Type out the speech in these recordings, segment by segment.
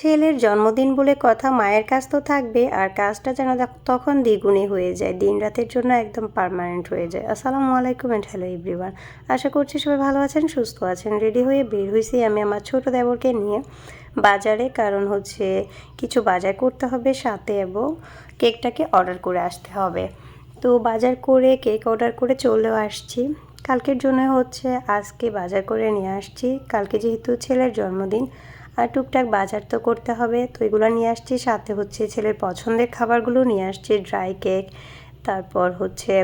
ছেলের জন্মদিন বলে কথা মায়ের কাজ তো থাকবে, আর কাজটা যেন তখন দ্বিগুণে হয়ে যায়। দিন রাতের জন্য একদম পার্মানেন্ট হয়ে যায়। আসসালামু আলাইকুম অ্যান্ড হ্যালো এভরিওয়ান আশা করছি সবাই ভালো আছেন, সুস্থ আছেন রেডি হয়ে বের হয়েছি আমি আমার ছোট দেবরকে নিয়ে বাজারে। কারণ হচ্ছে কিছু বাজার করতে হবে সাথে এবং কেকটাকে অর্ডার করে আসতে হবে। তো বাজার করে কেক অর্ডার করে চলেও আসছি। কালকের জন্য হচ্ছে আজকে বাজার করে নিয়ে আসছি। কালকে যেহেতু ছেলের জন্মদিন আর টুকটাক বাজার তো করতে হবে। তো এগুলো নিয়ে আসছি, সাথে হচ্ছে ছেলের পছন্দের খাবারগুলো নিয়ে আসছি ড্রাই কেক তারপর হচ্ছে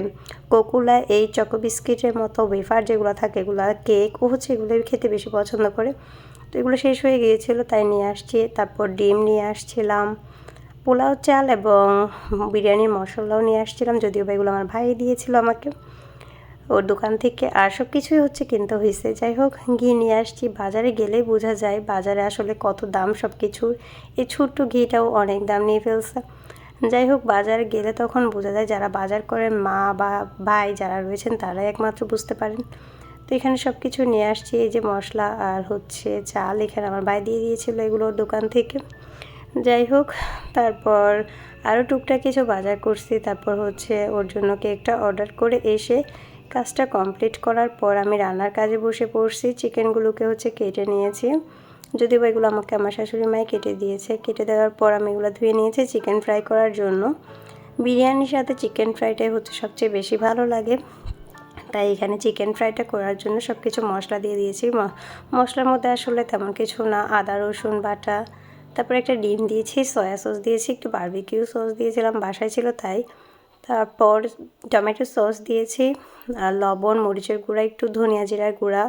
কোকুলা, এই চকো বিস্কিটের মতো ওয়েফার যেগুলো থাকে, এগুলো কেক ও হচ্ছে এগুলো খেতে বেশি পছন্দ করে। তো এগুলো শেষ হয়ে গিয়েছিল, তাই নিয়ে আসছি। তারপর ডিম নিয়ে আসছিলাম, পোলাও চাল এবং বিরিয়ানির মশলাও নিয়ে আসছিলাম, যদিও বা এগুলো আমার ভাই দিয়েছিল আমাকে। ওর দোকান থেকে আর সব কিছুই হচ্ছে কিনতে হয়েছে যাই হোক, ঘি নিয়ে আসছি। বাজারে গেলেই বোঝা যায় বাজারে আসলে কত দাম সব কিছুর এই ছোট্ট ঘিটাও অনেক দাম নিয়ে ফেলছে। যাই হোক, বাজারে গেলে তখন বোঝা যায় যারা বাজার করে মা বা ভাই যারা রয়েছেন, তারাই একমাত্র বুঝতে পারেন। তো এখানে সব কিছু নিয়ে আসছি। এই যে মশলা আর হচ্ছে চাল এখানে আমার ভাই দিয়ে দিয়েছিলো এগুলো দোকান থেকে। যাই হোক, তারপর আরও টুকটাক কিছু বাজার করছি। তারপর হচ্ছে ওর জন্য কেকটা অর্ডার করে এসে কাজটা কমপ্লিট করার পর আমি রান্নার কাজে বসে পড়ছি। চিকেনগুলোকে হচ্ছে কেটে নিয়েছি। যদিও এগুলো আমাকে আমার শাশুড়ি মাই কেটে দিয়েছে। কেটে দেওয়ার পর আমি এগুলো ধুয়ে নিয়েছি চিকেন ফ্রাই করার জন্য। বিরিয়ানির সাথে চিকেন ফ্রাইটাই হচ্ছে সবচেয়ে বেশি ভালো লাগে। তাই এখানে চিকেন ফ্রাইটা করার জন্য সব কিছু মশলা দিয়ে দিয়েছি। মশলার মধ্যে আসলে তেমন কিছু না। আদা, রসুন, বাটা, তারপরে একটা ডিম দিয়েছি, সয়া সস দিয়েছি, একটু বারবিকিউ সস দিয়েছিলাম, বাসায় ছিল তাই। তারপর টমেটো সস দিয়েছি, আর লবণ, মরিচের গুঁড়া, একটু ধনিয়া জিরার গুঁড়া,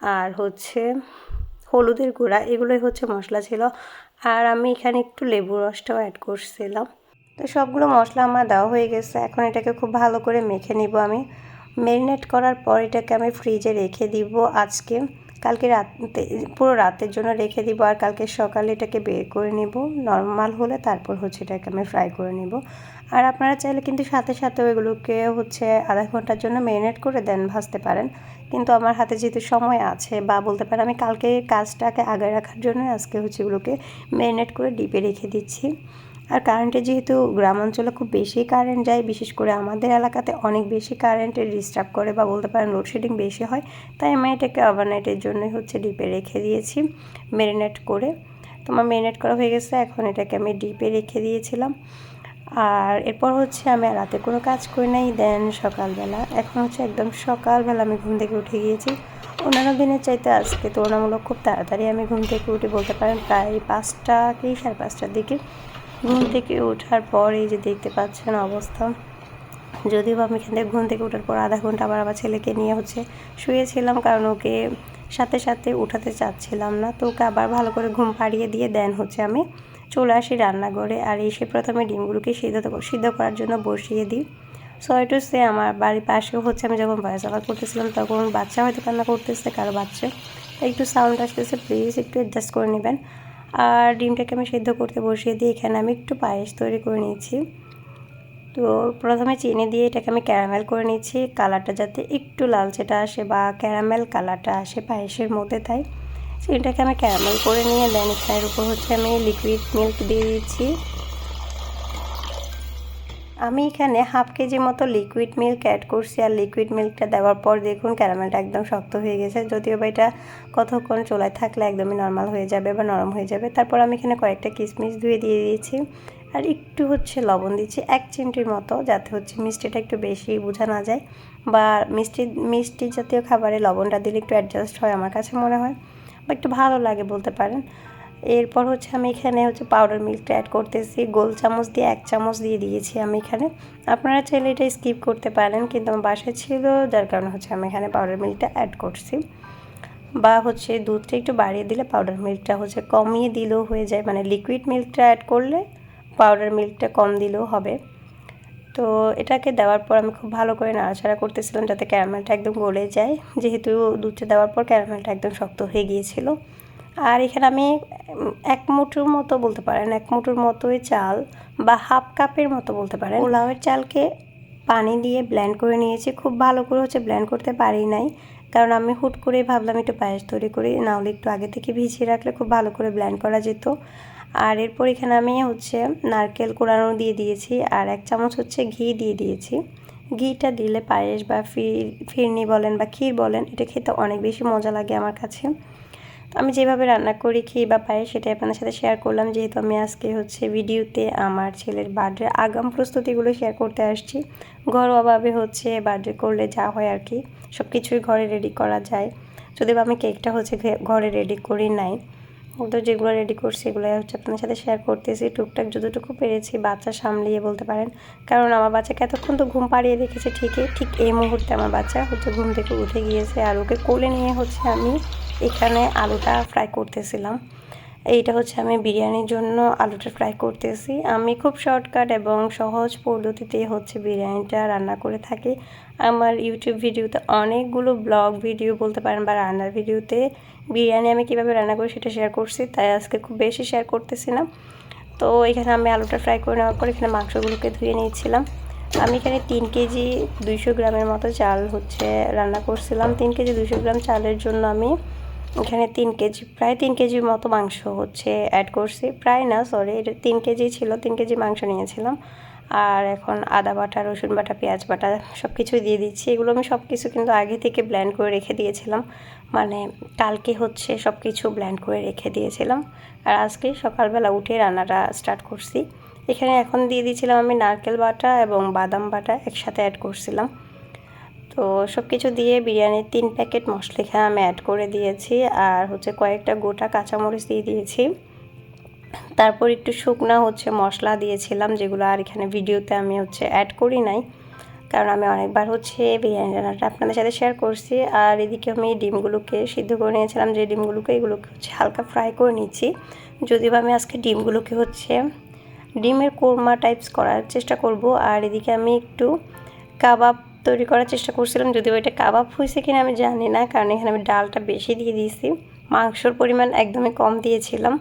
আর হচ্ছে হলুদের গুঁড়া, এগুলোই হচ্ছে মশলা ছিল। আর আমি এখানে একটু লেবু রসটাও অ্যাড করছিলাম। তো সবগুলো মশলা আমার দেওয়া হয়ে গেছে, এখন এটাকে খুব ভালো করে মেখে নিব আমি। ম্যারিনেট করার পর এটাকে আমি ফ্রিজে রেখে দিব আজকে। কালকে রাতে, পুরো রাতের জন্য রেখে দিব, আর কালকে সকালে এটাকে বের করে নিব। নর্মাল হলে তারপর হচ্ছে এটাকে আমি ফ্রাই করে নিব। আর আপনারা চাইলে কিন্তু সাথে সাথে ওইগুলোকে হচ্ছে আধা ঘণ্টার জন্য ম্যারিনেট করে দেন, ভাজতে পারেন। কিন্তু আমার হাতে যেহেতু সময় আছে বা বলতে পারেন আমি কালকে কাজটাকে আগে রাখার জন্য আজকে হচ্ছে এগুলোকে ম্যারিনেট করে ডিপে রেখে দিচ্ছি। আর কারেন্টে যেহেতু গ্রাম অঞ্চলে খুব বেশি কারেন্ট যায়, বিশেষ করে আমাদের এলাকাতে অনেক বেশি কারেন্টের ডিস্টার্ব করে বা বলতে পারেন লোডশেডিং বেশি হয়, তাই আমি এটাকে ওভারনাইটের জন্যই হচ্ছে ডিপে রেখে দিয়েছি ম্যারিনেট করে। তোমার ম্যারিনেট করা হয়ে গেছে, এখন এটাকে আমি ডিপে রেখে দিয়েছিলাম। আর এরপর হচ্ছে আমি রাতে কোনো কাজ করি নাই, দেন সকালবেলা। এখন হচ্ছে একদম সকালবেলা আমি ঘুম থেকে উঠে গিয়েছি। অন্যান্য দিনের চাইতে আজকে তুলনামূলক খুব তাড়াতাড়ি আমি ঘুম থেকে উঠে বলতে পারেন প্রায় পাঁচটা কি সাড়ে পাঁচটার দিকে। ঘুম থেকে ওঠার পর এই যে দেখতে পাচ্ছেন অবস্থা। যদিও আমি এখান থেকে ঘুম থেকে ওঠার পর আধা ঘণ্টা আবার আমার ছেলেকে নিয়ে হচ্ছে শুয়েছিলাম, কারণ ওকে সাথে সাথে উঠাতে চাচ্ছিলাম না। তো ওকে আবার ভালো করে ঘুম পাড়িয়ে দিয়ে দেন হচ্ছে আমি। চলে আসি রান্নাঘরে আর এসে প্রথমে ডিমগুলোকে সিদ্ধ সিদ্ধ করার জন্য বসিয়ে দিই। সরি টু সে আমার বাড়ির পাশে হচ্ছে আমি যখন ভয়েস ওভার করতেছিলাম তখন বাচ্চা হয়তো কান্না করতেছে, কারও বাচ্চা। একটু সাউন্ড আসতেছে প্লিজ একটু অ্যাডজাস্ট করে নেবেন। আর ডিমটাকে আমি সিদ্ধ করতে বসিয়ে দিয়ে এখানে আমি একটু পায়েস তৈরি করে নিয়েছি। তো প্রথমে চিনি দিয়ে এটাকে আমি ক্যারামেল করে নিচ্ছি। কালারটা যাতে একটু লালচেটা আসে বা ক্যারামেল কালারটা আসে পায়েসের মধ্যে, তাই। চিনিটাকে আমি ক্যারামেল করে নিয়ে দেন এখানের উপর হচ্ছে আমি লিকুইড মিল্ক দিয়ে দিচ্ছি। আমি এখানে হাফ কেজি মতো লিকুইড মিল্ক অ্যাড করছি আর লিকুইড মিল্কটা দেওয়ার পর দেখুন ক্যারামেলটা একদম শক্ত হয়ে গেছে। যদিও বা এটা কতক্ষণ চোলায় থাকলে একদমই নর্মাল হয়ে যাবে বা নরম হয়ে যাবে। তারপর আমি এখানে কয়েকটা কিশমিশ ধুয়ে দিয়ে দিয়েছি। আর একটু হচ্ছে লবণ দিচ্ছি এক চিমটির মতো যাতে হচ্ছে মিষ্টিটা একটু বেশি বোঝা না যায়। বা মিষ্টি মিষ্টি জাতীয় খাবারে লবণটা দিলে একটু অ্যাডজাস্ট হয় আমার কাছে মনে হয়। বা একটু ভালো লাগে বলতে পারেন। এরপর হচ্ছে আমি এখানে হচ্ছে পাউডার মিল্কটা অ্যাড করতেছি। গোল চামচ দিয়ে এক চামচ দিয়ে দিয়েছি আমি এখানে। আপনারা চাইলে এটা স্কিপ করতে পারেন, কিন্তু আমার বাসায় ছিল, যার কারণে হচ্ছে আমি এখানে পাউডার মিল্কটা অ্যাড করছি। বা হচ্ছে দুধটা একটু বাড়িয়ে দিলে পাউডার মিল্কটা হচ্ছে কমিয়ে দিলেও হয়ে যায়। মানে লিকুইড মিল্কটা অ্যাড করলে পাউডার মিল্কটা কম দিলেও হবে। তো এটাকে দেওয়ার পর আমি খুব ভালো করে নাড়াচাড়া করতেছিলাম যাতে ক্যারামেলটা একদম গলে যায়। যেহেতু দুধটা দেওয়ার পর ক্যারামেলটা একদম শক্ত হয়ে গিয়েছিল। আর এখানে আমি এক মুঠোর মতো বলতে পারেন, এক মুঠোর মতোই চাল বা হাফ কাপের মতো বলতে পারেন। পোলাওয়ের চালকে পানি দিয়ে ব্ল্যান্ড করে নিয়েছি। খুব ভালো করে হচ্ছে ব্ল্যান্ড করতে পারি নাই। কারণ আমি হুট করে ভাবলাম একটু পায়েস তৈরি করি, নাহলে একটু আগে থেকে ভিজিয়ে রাখলে খুব ভালো করে ব্ল্যান্ড করা যেত। আর এরপর এখানে আমি হচ্ছে নারকেল কোড়ানো দিয়ে দিয়েছি আর এক চামচ হচ্ছে ঘি দিয়ে দিয়েছি। ঘিটা দিলে পায়েস বা ফির, ফিরনি বলেন বা ক্ষীর বলেন, এটা খেতে অনেক বেশি মজা লাগে আমার কাছে। তো আমি যেভাবে রান্না করি ক্ষীর বা পায়েস সেটাই আপনাদের সাথে শেয়ার করলাম। যেহেতু আমি আজকে হচ্ছে ভিডিওতে আমার ছেলের বার্থডে আগাম প্রস্তুতিগুলো শেয়ার করতে আসছি। ঘরোয়াভাবে হচ্ছে বার্থডে করলে যা হয় আর কি সব কিছুই ঘরে রেডি করা যায়। যদিও আমি কেকটা হচ্ছে ঘরে রেডি করি নাই। তো যেগুলো রেডি করছি এগুলো হচ্ছে আপনাদের সাথে শেয়ার করতেছি। টুকটাক যতটুকু পেরেছি, বাচ্চা সামলিয়ে বলতে পারেন। কারণ আমার বাচ্চাকে এতক্ষণ তো ঘুম পাড়িয়ে রেখেছে ঠিকই। ঠিক এই মুহূর্তে আমার বাচ্চা হচ্ছে ঘুম থেকে উঠে গিয়েছে আর ওকে কোলে নিয়ে হচ্ছে আমি এখানে আলুটা ফ্রাই করতেছিলাম। এইটা হচ্ছে আমি বিরিয়ানির জন্য আলুটা ফ্রাই করতেছি। আমি খুব শর্টকাট এবং সহজ পদ্ধতিতে হচ্ছে বিরিয়ানিটা রান্না করে থাকি। আমার ইউটিউব ভিডিওতে অনেকগুলো ব্লগ ভিডিও বলতে পারেন বা রান্নার ভিডিওতে বিরিয়ানি আমি কীভাবে রান্না করি সেটা শেয়ার করছি, তাই আজকে খুব বেশি শেয়ার করতেছি না তো এখানে আমি আলুটা ফ্রাই করে নেওয়ার পর এখানে মাংসগুলোকে ধুয়ে নিয়েছিলাম। আমি এখানে তিন কেজি দুইশো গ্রামের মতো চাল হচ্ছে রান্না করছিলাম। তিন কেজি দুইশো গ্রাম চালের জন্য আমি এখানে তিন কেজি, প্রায় তিন কেজির মতো মাংস হচ্ছে অ্যাড করছি। প্রায় না সরি এটা তিন কেজি ছিল, তিন কেজি মাংস নিয়েছিলাম। আর এখন আদা বাটা, রসুন বাটা, পেঁয়াজ বাটা সব কিছুই দিয়ে দিচ্ছি। এগুলো আমি সব কিছু কিন্তু আগে থেকে ব্ল্যান্ড করে রেখে দিয়েছিলাম। মানে কালকে হচ্ছে সব কিছু ব্ল্যান্ড করে রেখে দিয়েছিলাম। আর আজকে সকালবেলা উঠে রান্নাটা স্টার্ট করছি। এখানে এখন দিয়ে দিয়েছিলাম আমি নারকেল বাটা এবং বাদাম বাটা একসাথে অ্যাড করছিলাম। তো সব কিছু দিয়ে বিরিয়ানির তিন প্যাকেট মশলা এখানে আমি অ্যাড করে দিয়েছি। আর হচ্ছে কয়েকটা গোটা কাঁচামরিচ দিয়ে দিয়েছি। তারপর একটু শুকনা হচ্ছে মশলা দিয়েছিলাম, যেগুলো আর এখানে ভিডিওতে আমি হচ্ছে অ্যাড করি নাই। কারণ আমি অনেকবার হচ্ছে বিরিয়ানি রান্নাটা আপনাদের সাথে শেয়ার করছি। আর এদিকে আমি ডিমগুলোকে সিদ্ধ করে নিয়েছিলাম, যে ডিমগুলোকে এগুলোকে হচ্ছে হালকা ফ্রাই করে নিচ্ছি। যদিও আমি আজকে ডিমগুলোকে হচ্ছে ডিমের কোরমা টাইপস করার চেষ্টা করব। আর এদিকে আমি একটু কাবাব তৈরি করার চেষ্টা করছিলাম, যদিও এটা কাবাব হয়েছে কিনা আমি জানি না, কারণ এখানে আমি ডালটা বেশি দিয়ে দিয়েছি। মাংসর পরিমাণ একদমই কম দিয়েছিলাম।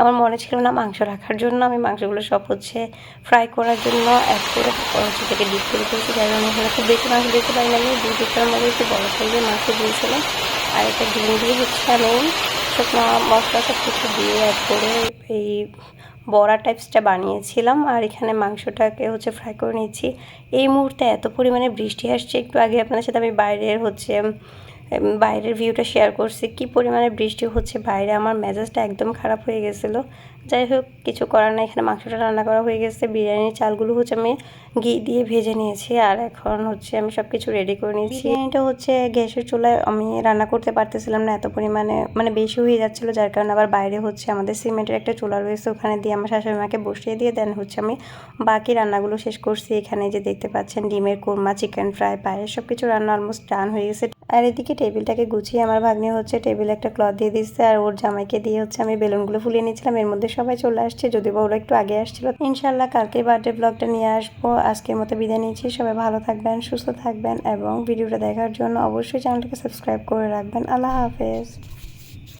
আমার মনে ছিল না মাংস রাখার জন্য, আমি মাংসগুলো সব হচ্ছে ফ্রাই করার জন্য এক করে হচ্ছে থেকে ডিপ করে করেছি। যার জন্য এখানে খুব বেশি মাংস দিতে পারি না দুই দুটার মধ্যে একটু বড় সাইজের মাংস দিয়েছিলাম। আর একটা ডিম দিয়ে হচ্ছে আমি শুকনো মশলা সব কিছু দিয়ে অ্যাড করে এই বড়া টাইপসটা বানিয়েছিলাম। আর এখানে মাংসটাকে হচ্ছে ফ্রাই করে নিয়েছি এই মুহূর্তে এত পরিমাণে বৃষ্টি আসছে। একটু আগে আপনাদের সাথে আমি বাইরের হচ্ছে বাইরের ভিউটা শেয়ার করছি। কি পরিমাণে বৃষ্টি হচ্ছে? বাইরে আমার মেজাজটা একদম খারাপ হয়ে গেছিল। যাই হোক, কিছু করার না এখানে মাংসটা রান্না করা হয়ে গেছে। বিরিয়ানির চালগুলো হচ্ছে আমি ঘি দিয়ে ভেজে নিয়েছি। আর এখন হচ্ছে আমি সব কিছু রেডি করে নিয়েছি। বিরিয়ানিটা হচ্ছে গ্যাসের চুলায় আমি রান্না করতে পারতেছিলাম না এত পরিমাণে। মানে বেশি হয়ে যাচ্ছিল, যার কারণে আবার বাইরে হচ্ছে আমাদের সিমেন্টের একটা চুলা রয়েছে। ওখানে দিয়ে আমার শাশুড়ি মাকে বসিয়ে দিয়ে দেন হচ্ছে আমি বাকি রান্নাগুলো শেষ করছি। এখানে যে দেখতে পাচ্ছেন ডিমের কোরমা চিকেন ফ্রাই পায়েস সব কিছু রান্না অলমোস্ট ডান হয়ে গেছে। আর এদিকে টেবিলটাকে গুছিয়ে আমার ভাগ্নে হচ্ছে টেবিল একটা ক্লথ দিয়ে দিচ্ছে আর ওর জামাইকে দিয়ে হচ্ছে আমি বেলুনগুলো ফুলিয়ে নিয়েছিলাম এর মধ্যে সবাই চলে আসছে যদি বা ওরা একটু আগে আসছিল। ইনশাল্লাহ কালকে বার্থডে ব্লগটা নিয়ে আসব। আজকের মতো বিদায় নিচ্ছি। সবাই ভালো থাকবেন, সুস্থ থাকবেন এবং ভিডিওটা দেখার জন্য অবশ্যই চ্যানেলটাকে সাবস্ক্রাইব করে রাখবেন। আল্লাহ হাফেজ।